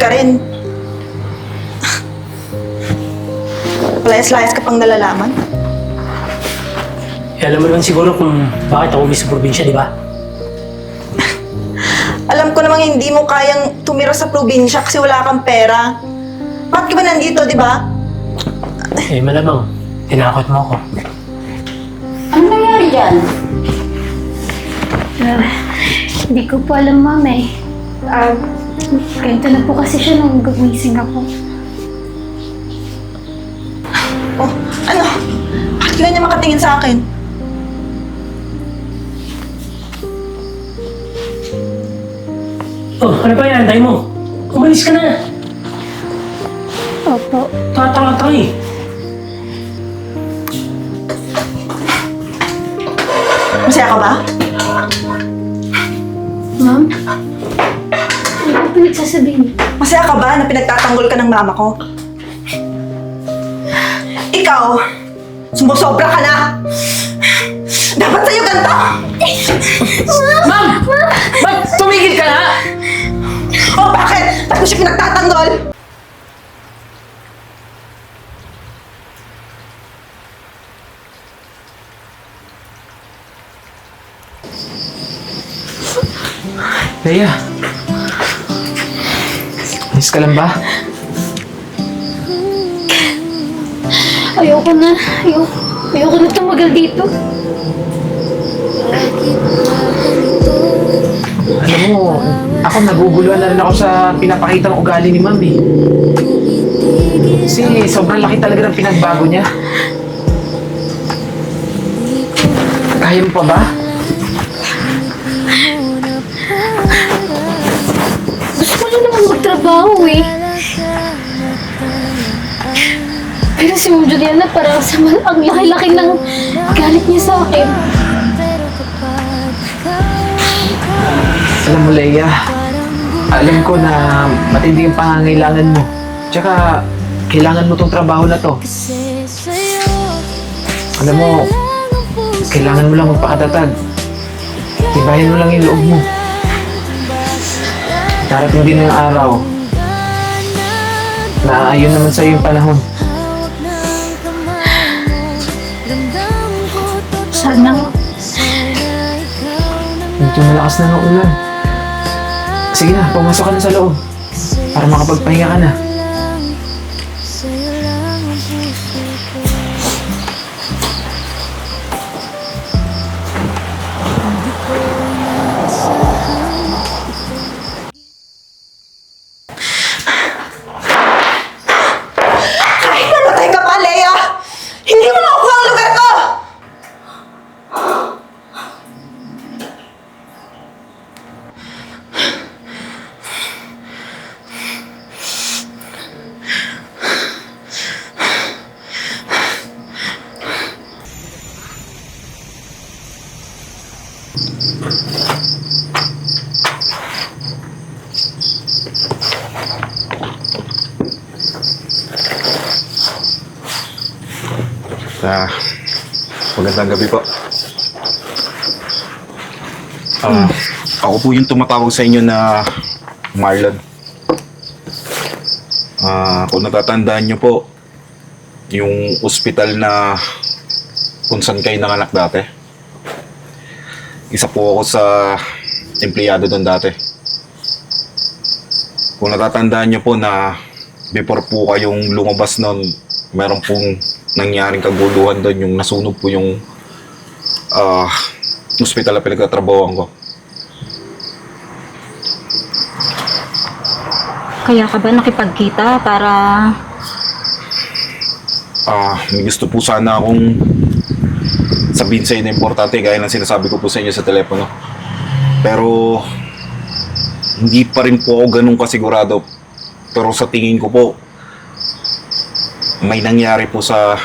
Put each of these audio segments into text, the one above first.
ka rin. Layas-layas ka pang nalalaman. Eh, alam mo naman siguro kung bakit ako umis sa probinsya, di ba? Alam ko namang hindi mo kayang tumira sa probinsya kasi wala kang pera. Bakit ka ba nandito, di ba? Eh, malamang. Tinakot mo ako. Ano nangyari dyan? Ah, hindi ko po alam, ma'am eh. Ah, ganito na po kasi siya nung gumising ako. Oh, ano? Bakit ka ganyan makatingin sa akin? Oh, ano ba yan? Antay mo. Umalis ka na. Opo. Tatanga-tanga eh. Pinagsasabihin? Masaya ka ba na pinagtatanggol ka ng mama ko? Ikaw, sumusobra ka na! Dapat sa'yo ganito! Ma'am! Ma'am, tumigil ka nga! Oh, bakit? Ba't mo siya pinagtatanggol? Leia. Ayos ka lang ba? Ayoko na. Ayoko. Ayoko na tumagal dito. Alam mo, ako naguguluhan na rin ako sa pinapakitang ugali ni Ma'am eh. Kasi sobrang laki talaga ng pinagbago niya. Kaya mo pa ba? Gusto ko lang naman magtrabaho eh. Pero si Ma'am Juliana parang sa ang laki-laki ng galit niya sa akin. Alam mo, Leia, alam ko na matindi yung pangangailangan mo. Tsaka, kailangan mo tong trabaho na to. Alam mo, kailangan mo lang magpakatatag. Tibayan mo lang yung loob mo. Darating din ang araw na ayun naman sa'yo yung panahon. Sana. Medyo malakas na ng ulan. Sige na, pumasok ka na sa loob. Para makapagpahinga ka na. Ah, magandang gabi po. Ah, ako po yung tumatawag sa inyo na Marlon. Ah, kung natatandaan nyo po, yung ospital na kung saan kayo nanganak dati. Isa po ako sa empleyado doon dati. Kung natatandaan nyo po na before po kayong lumabas noon, meron pong nangyaring kaguluhan doon, yung nasunog po yung ah ospital na pinagtatrabahoan ko. Kaya ka ba nakipagkita para... Ah, may gusto po sana akong sabihin sa inyo na importante gaya ng sinasabi ko po sa inyo sa telepono. Pero hindi pa rin po ako ganun kasigurado. Pero sa tingin ko po may nangyari po sa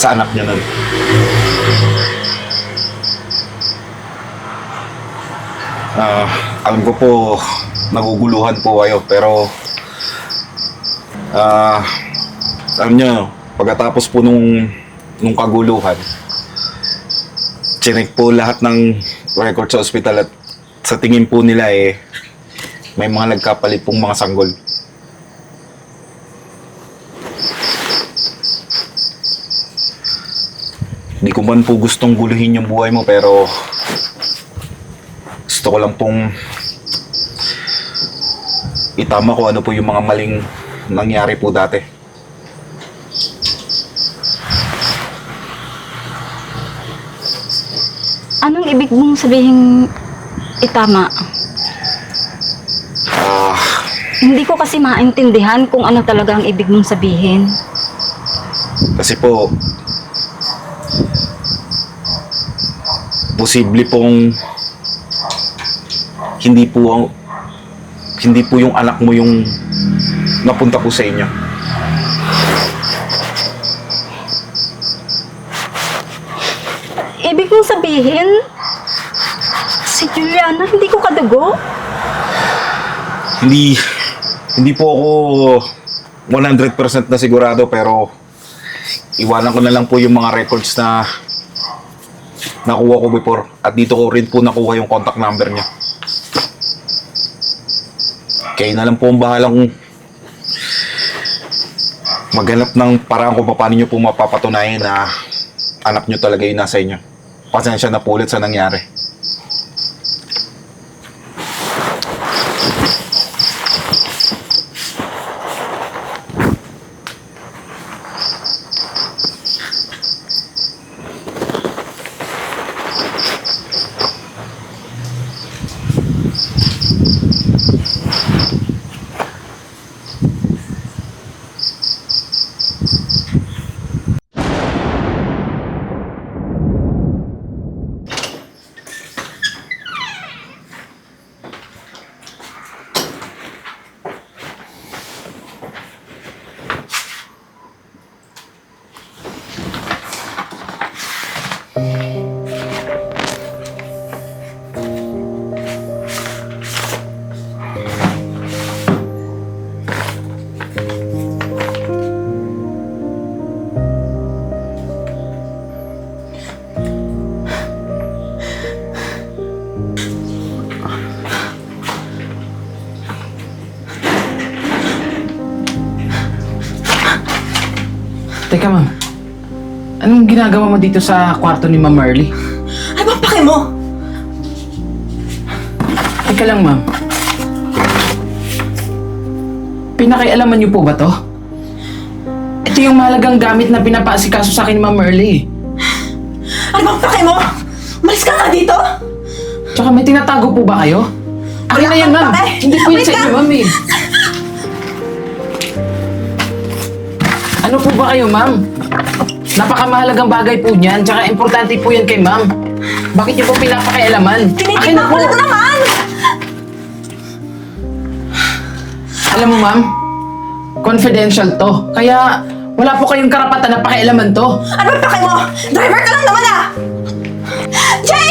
sa anak niya nun. Ah, alam ko po naguguluhan po kayo pero ah alam nyo, pagkatapos po nung, nung kaguluhan, chinek po lahat ng record sa ospital at sa tingin po nila eh, may mga nagkapalit pong mga sanggol. Hindi ko man po gustong guluhin yung buhay mo pero gusto ko lang pong itama ko ano po yung mga maling nangyari po dati. Anong ibig mong sabihin itama? Ah, Hindi ko kasi maintindihan kung ano talaga ang ibig mong sabihin. kasi po posible pong hindi po ang hindi po yung anak mo yung napunta po sa inyo. Ibig mong sabihin, si Juliana, hindi ko kadugo? Hindi hindi po ako 100% na sigurado pero iwanan ko na lang po yung mga records na nakuha ko before at dito ko rin po nakuha yung contact number niya. Kayo na lang po ang bahalang maghanap ng paraan kung paano nyo po mapapatunayan na anak nyo talaga yung nasa inyo. Pasensya na po ulit sa nangyari. Ginagawa mo dito sa kwarto ni Ma'am Marley? Ay, ba pake mo? Teka lang, ma'am. Pinakialaman niyo po ba to? Ito yung mahalagang gamit na pinapaasikaso sa akin ni Ma'am Marley. Ano bang pake mo? Malis ka nga dito! Tsaka may tinatago po ba kayo? Akin Wala na yan, kang ma'am. pake. Hindi po yun Wait sa inyo, lang. ma'am eh. Ano po ba kayo, ma'am? Napakamahalagang bagay po niyan, tsaka importante po yan kay ma'am. Bakit niyo po pinapakialaman? Akin Tinitignan na ko po. naman! Alam mo, ma'am, confidential to. Kaya wala po kayong karapatan na pakialaman to. Ano bang pake mo? Driver ka lang naman ah! Jay!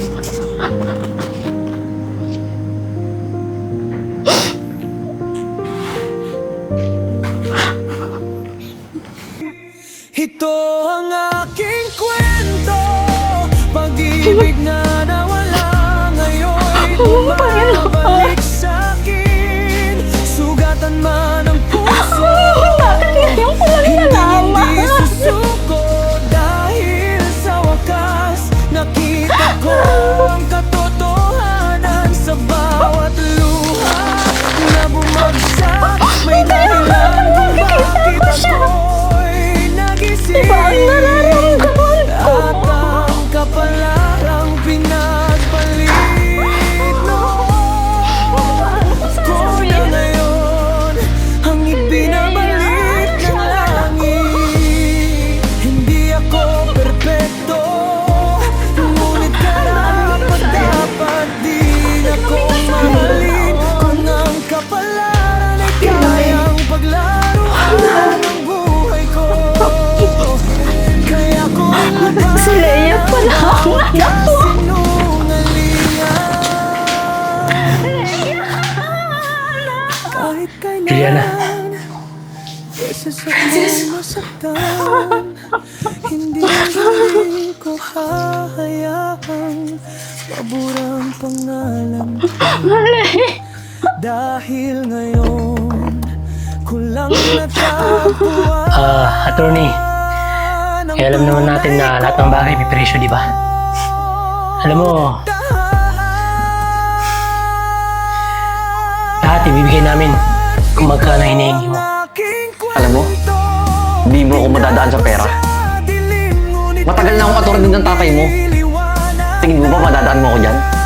Ito ang aking kwento. Pag-ibig na nawala Ngayon'y bumabalik sa'kin Sugatan man palaran ay kayang paglaruan ah, ng buhay ko. Kaya ko ah, Si Leia pala. ako Juliana Hindi ko hahayaan. Maburang pangalan. Malay dahil ngayon Kulang natagpuan Ah, attorney, eh, alam naman natin na lahat ng bagay may presyo, di ba? Alam mo, lahat ibibigay namin kung magkano hinihingi mo. Alam mo, di mo ako madadaan sa pera. Matagal na akong katulad din ng tatay mo. Tingin mo ba madadaan mo ako dyan?